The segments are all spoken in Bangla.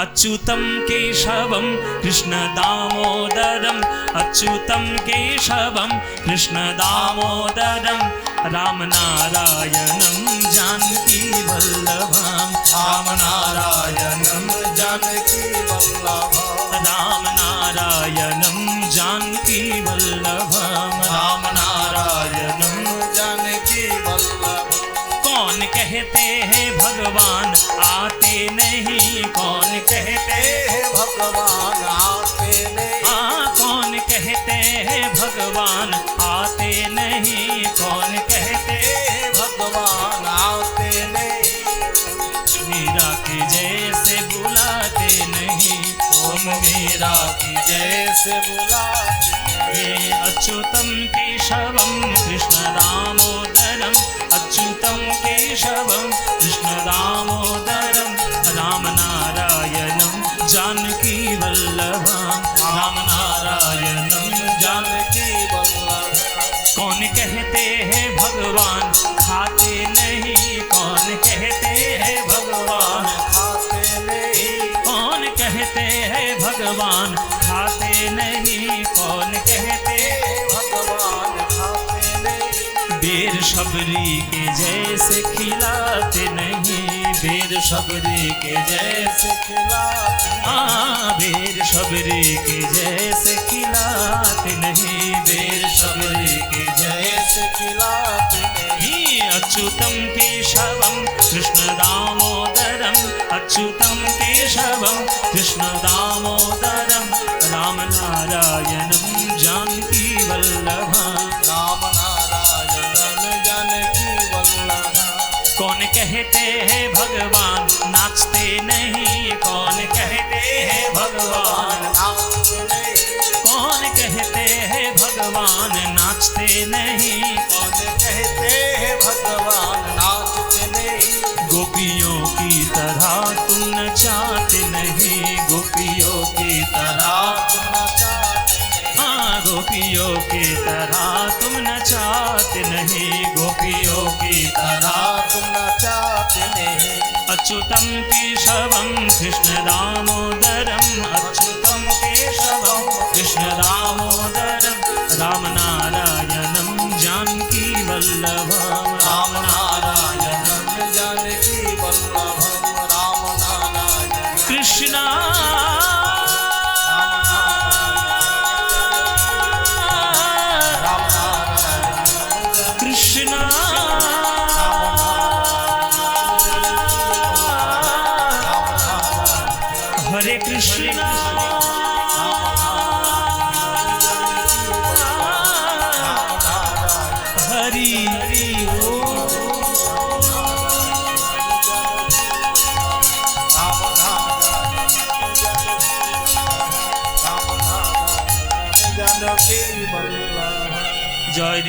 अच्युतं केशवं कृष्णदामोदरम् अच्युतं केशवं कृष्णदामोदरं रामनारायणं जानकीवल्लभां रामनारायणं जानकी वल्लभ। रामनारायणं जानकीवल्लभां रामनारायणं जानकी वल्लभ। कौन कहते हैं भगवान? से बुलाते हे अच्युतं कृष्ण कृष्णदामोदरम्। अच्युतं केशवं कृष्णदामोदरं रामनारायणं राम रामनारायणं जानकी वल्लभ कौन कहते हैं भगवान? बेर शबरी के जैसे खिलाते नहीं, बेर शबरी के जैसे खिलाते हाँ बेर शबरी के जैसे खिलाते नहीं, बेर शबरी के जैसे खिलाते नहीं। ही अच्युतं केशवं कृष्णदामोदरम् अच्युतं केशवं कृष्णदामोदरं रामनारायणं जानकीवल्लभा कहते हैं भगवान, नाचते नहीं। कौन कहते हैं भगवान? नहीं कौन कहते हैं भगवान, नाचते नहीं। कौन कहते हैं भगवान, नाचते नहीं। गोपियों की तरह च्युतं केशवं कृष्णदामो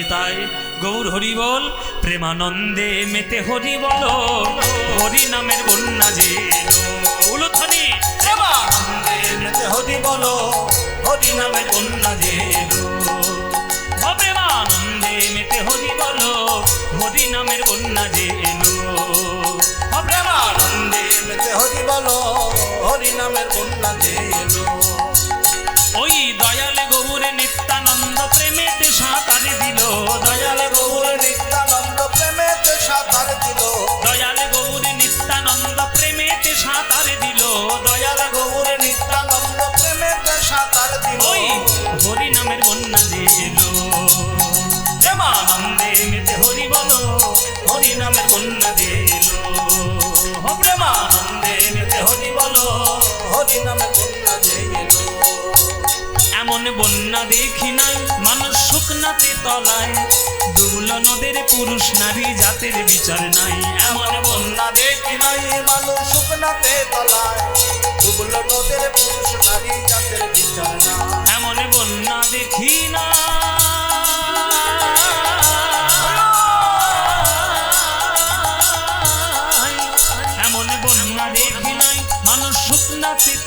নিতাই গৌর হরি বল, প্রেমানন্দে মেতে হরি বলো। হরি নামের বন্যা যে উলুধ্বনি প্রেমানন্দে মেতে হরি বলো। হরি নামের বন্যা যে প্রেমানন্দে মেতে হরি বলো, হরি নামের বন্যা যে প্রেমানন্দে মেতে হরি বলো, হরি নামের বন্যা যে এমন বন্যা দেখি নাই, মানুষ শুকনাতে তলায়। ডুবল নদের পুরুষ, নারী জাতের বিচার নাই। এমন বন্যা দেখি নাই, মানুষ শুকনাতে তলায়। ডুবল নদের পুরুষ, নারী জাতের বিচার না এমন বন্যা দেখি না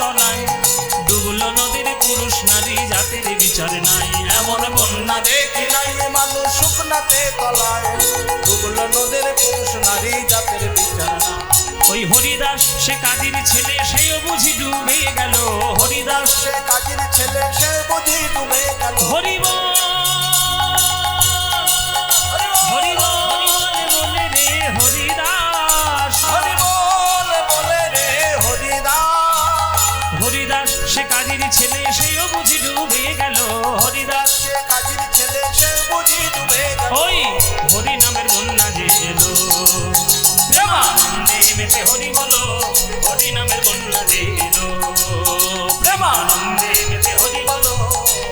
তলায় নদীর পুরুষ, নারী, জাতির বিচার নাই। এমন বন্যা দেখি নাই মানুষ শুকনাতে তলায়। নদের পুরুষ, নারী, জাতের বিচার না ওই হরিদাস, সে কাজীর ছেলে, সেও বুঝি ডুব সে কাজের ছেলে সে বুঝি ডুবে গেল। হরিব হরিব ছেলে সেও বুঝি ডুবে গেল হরিদাস। কাজের ছেলে সে বুঝি ডুবে গেল ওই হরি নামের বন্যা যে এলো। প্রেমানন্দে মেতে হরি বলো হরি নামের বন্যা যে এলো। প্রেমানন্দে মেতে হরি বলো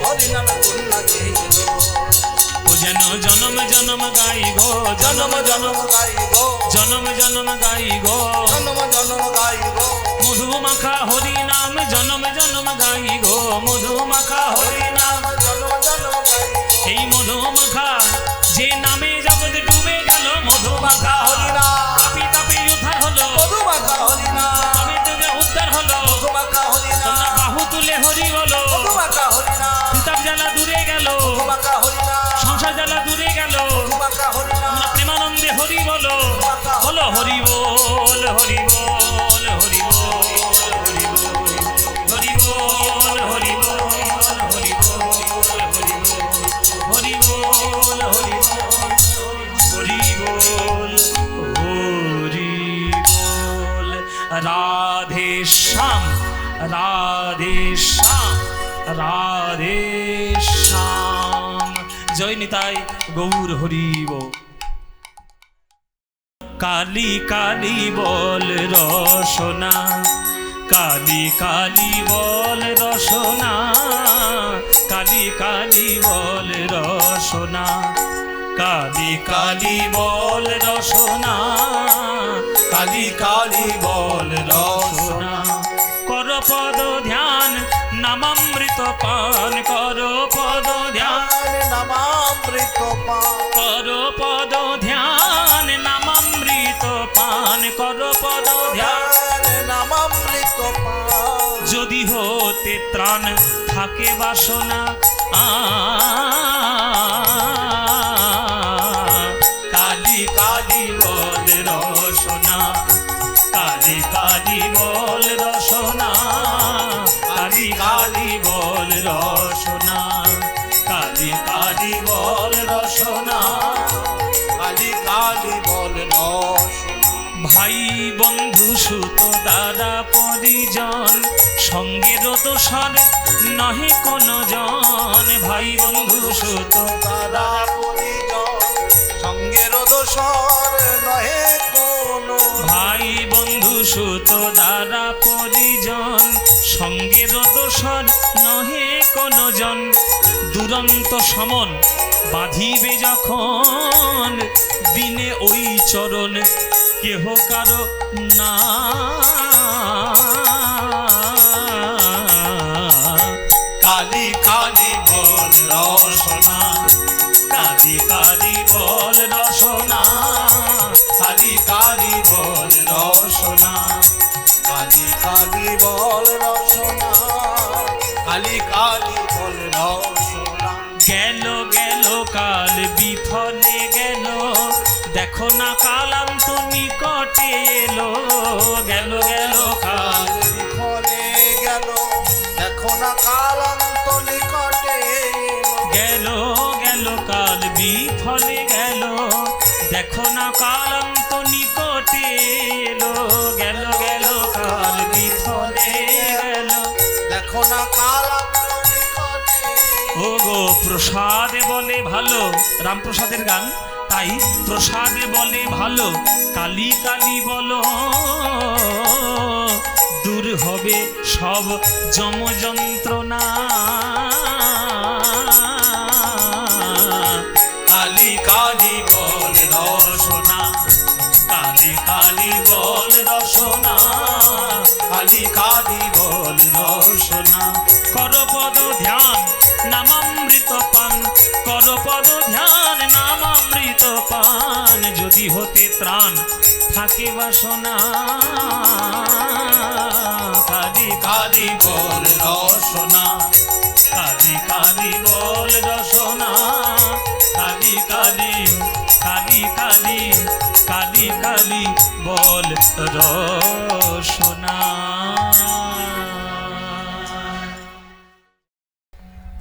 হরি নামে কন্যা যে এলো। যেন জনম জনম গাই গো জনম জনম গাইব জনম জনম গাই গো। জনম জনম গাইব মধু মাখা হরি ಮಗ ಈಗ রাধে শ্যাম রাধে শ্যাম। জয় নিতাই গৌর হরিব। কালি কালি বল রসনা, কালি কালি বল রসনা, কালি কালি বল রসনা, কালি কালি বল রসনা, কালি কালি বল রসনা। পান কর পদ ধ্যান। নামামৃত পান। কর পদ ধ্যান নামামৃত পান কর পদ ধ্যান। নামামৃত পান। যদি হতে ত্রাণ থাকে বাসনা আ কালি কালি বল রসনা কালি কালি বল রসনা। কালি বল রসনা, কালি কালি বল রসনা, কালি কালি বল ভাই বন্ধু সুত দাদা পরিজন সঙ্গের দোষর নহে কোন জন। ভাই বন্ধু সুত দাদা পরিজন দোষর নহে কোনো। ভাই বন্ধু সুত দাদা পরিজন সঙ্গের দোষর নহে কোন জন। দুরন্ত সমন বাঁধিবে যখন দিনে ওই চরণ কেহ কারও না। কালি কালি বল রসনা কালি কালি বল রসনা। কালি কালি বল রসনা কালি কালি বল রসনা কালি কালি বল রসনা গেল গেল, কাল বিফলে গেল, দেখো না কালান্ত নিকটে এলো গেল গেল, কাল ফলে গেল, দেখো না কালান্ত নিকটে এলো। গেল গেল, কাল বিফলে দেখো না কালান্ত নিকটে এলো গেল গেল কাল বিফলে গেল। দেখো না কালান্ত ও গো প্রসাদে বলে ভালো রামপ্রসাদের গান। তাই প্রসাদে বলে ভালো কালি কালি বলো দূর হবে সব যম যন্ত্রণা যদি হতে ত্রাণ থাকে বাসনা কাদি কাদি বল রসনা, কাদি কাদি বল রসনা, কাদি কাদি কাদি কাদি কাদি কাদি বল রসনা।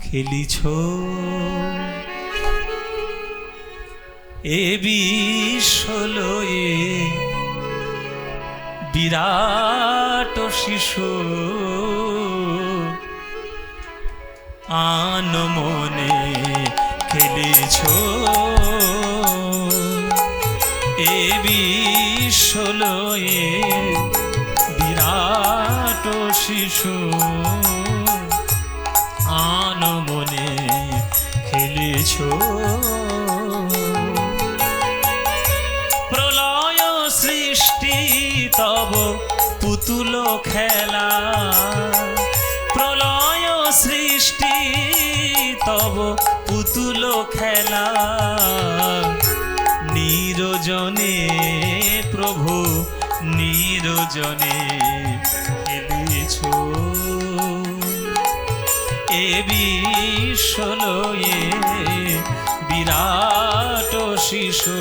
খেলিছো এ বিরাট শিশু। আন মনে খেলেছ। এ বিরাট শিশু। খেলা। প্রলয় সৃষ্টি তব পুতুল খেলা। নিরজনে প্রভু নিরজনে খেলেছ। এ বিশ্বলয়ে বিরাট শিশু।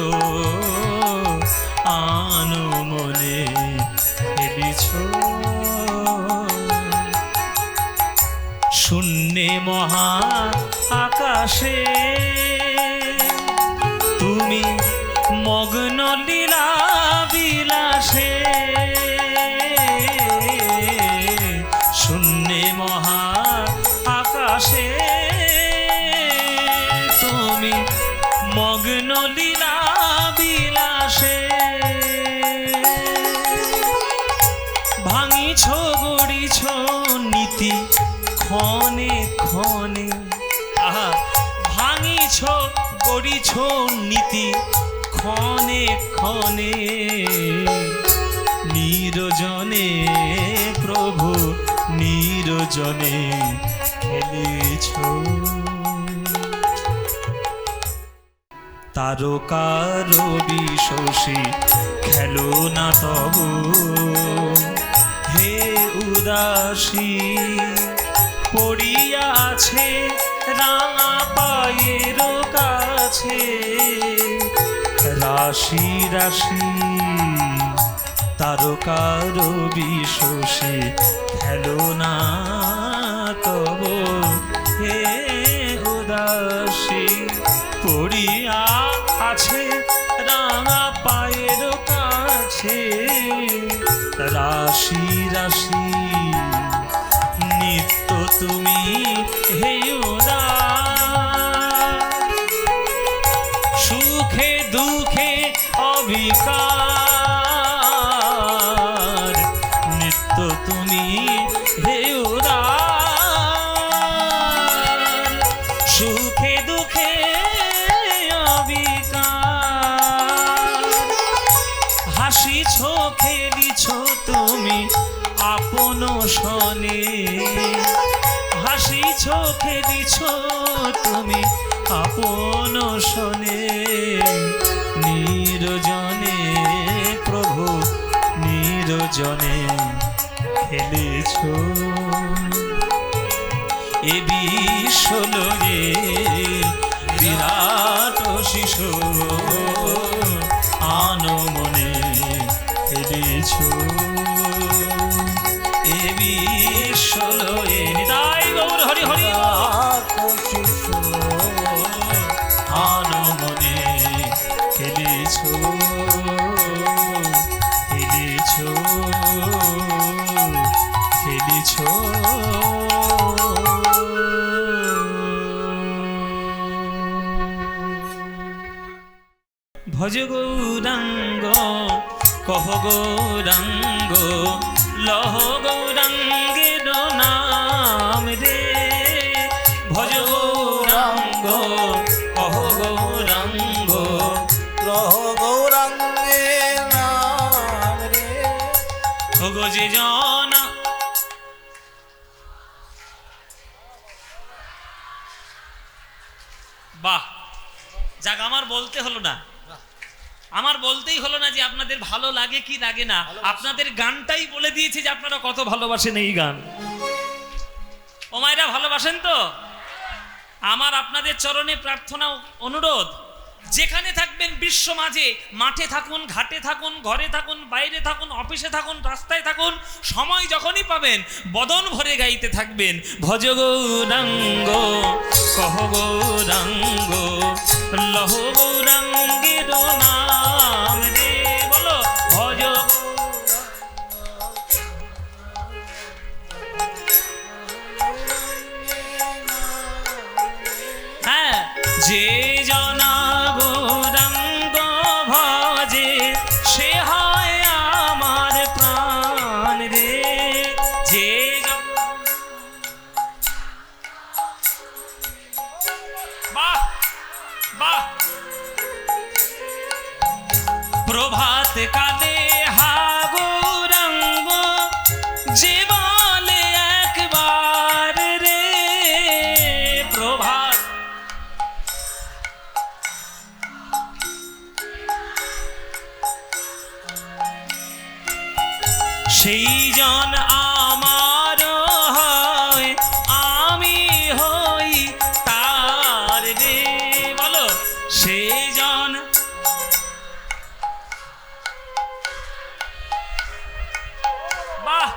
মহা আকাশে। তুমি মগ্ন গড়িছ নীতি? ক্ষণে ক্ষণে নিরজনে প্রভু, নিরজনে খেলেছ। তারকার বিশোষী খেলো না তব। হে উদাসী, পড়িয়াছে রাঙা পায়ের কাছে। রাশি রাশি তারকার বিশোষে খেলো না তব। আপন শনে হাসিছ খেলিছ তুমি আপন শনে। নিরজনে প্রভু, নিরজনে খেলেছ। এ বিশ্বলয়ে বিরাট শিশু। ভজ গৌরাঙ্গ, কহ গৌরাঙ্গ, লহ গৌরাঙ্গের নাম রে। ভজ গৌরাঙ্গ, কহ গৌরাঙ্গ, লহ গৌরাঙ্গে নাম রে। ওগো যে বাহ, যাক, আমার বলতে হলো না। আমার বলতেই হলো না যে আপনাদের ভালো লাগে কি লাগে না। আপনাদের গানটাই বলে দিয়েছে যে আপনারা কত ভালোবাসেন এই গান। ওমায়রা ভালোবাসেন তো? আমার আপনাদের চরণে প্রার্থনা অনুরোধ যেখানে থাকবেন বিশ্ব মাঝে মাঠে থাকুন ঘাটে থাকুন ঘরে থাকুন বাইরে থাকুন অফিসে থাকুন রাস্তায় থাকুন সময় যখনই পাবেন বদন ভরে গাইতে থাকবেন। ভজগৌরাঙ্গ কহগো গৌরাঙ্গ লহ গৌরাঙ্গের নাম রে বলো ভজ। হ্যাঁ যে জন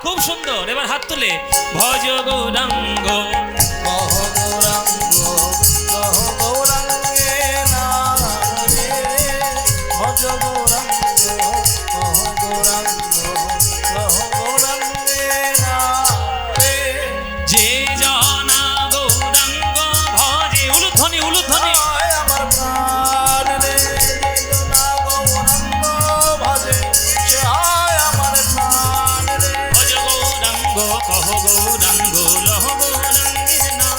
খুব সুন্দর। এবার হাত তুলে ভজ গৌরাঙ্গ। গো কহ গৌরাঙ্গ লহ গৌরাঙ্গের না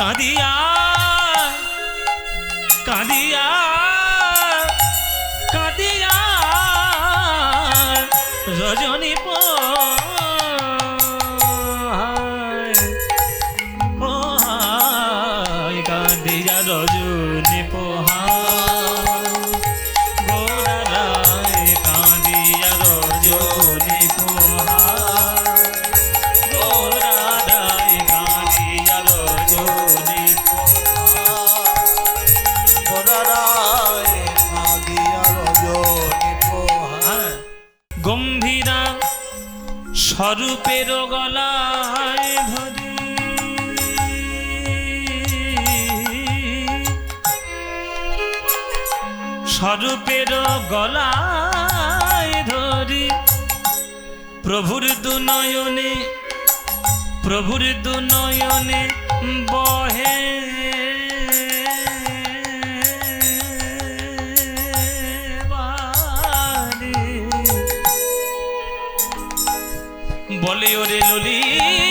咋滴呀 গম্ভীরা স্বরূপের গলায় ধরি। স্বরূপের গলায় ধরি। প্রভুর দুনয়নে প্রভুর দুনয়নে বহে বলে ওরে ললিত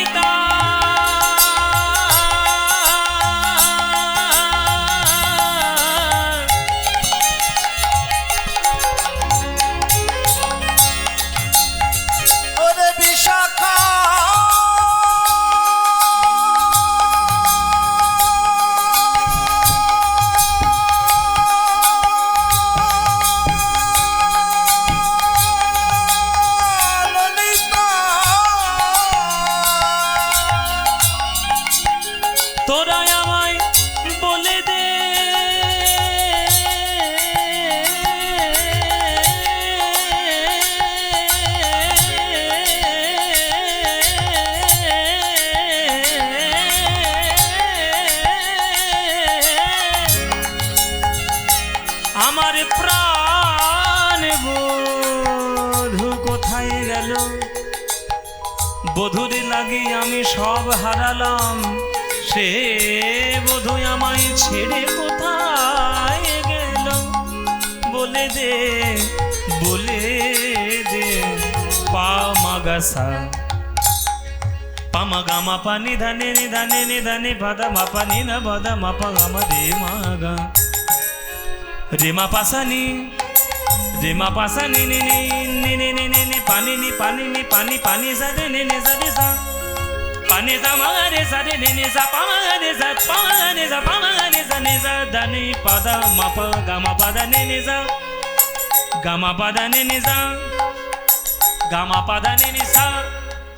আমার প্রাণ বধু কোথায় গেল বধুর লাগি আমি সব হারালাম সে বধু আমায় ছেড়ে কোথায় গেল বলে দে বলে দে পা মাগাসা పమ గమ పని ధని ని ధని ని ధని పద మ పని న పద మ ప గమ రే మా రిమ పసని రిమ పసని పనిని పనిని పని పని సరి నిని సరి స పని స మగని సరి నిని స పమగని స పమగని స పమగని స ని స దని పద మప గమ పద నిని స గమ పద నిని స గమ పద নিনি সা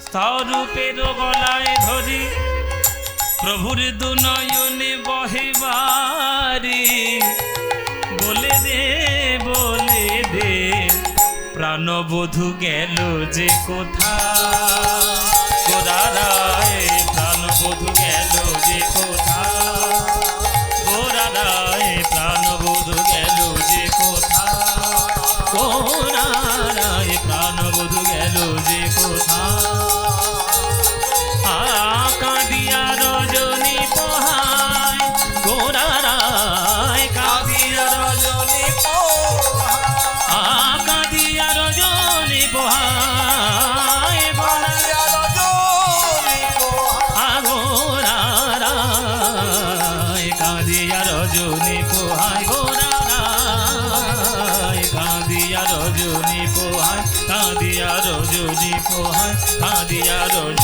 স্বরূপে গলায় ধরি প্রভুর দুনয়নে বহিবারি বলে দে বলে দে। প্রাণবধূ গেল যে কোথা গোরারায় প্রাণবধূ গেল যে কোথা গোরারায় প্রাণবধূ গেল যে কোথা কোনারায় প্রাণবধূ গেল যে কোথা yeah, don't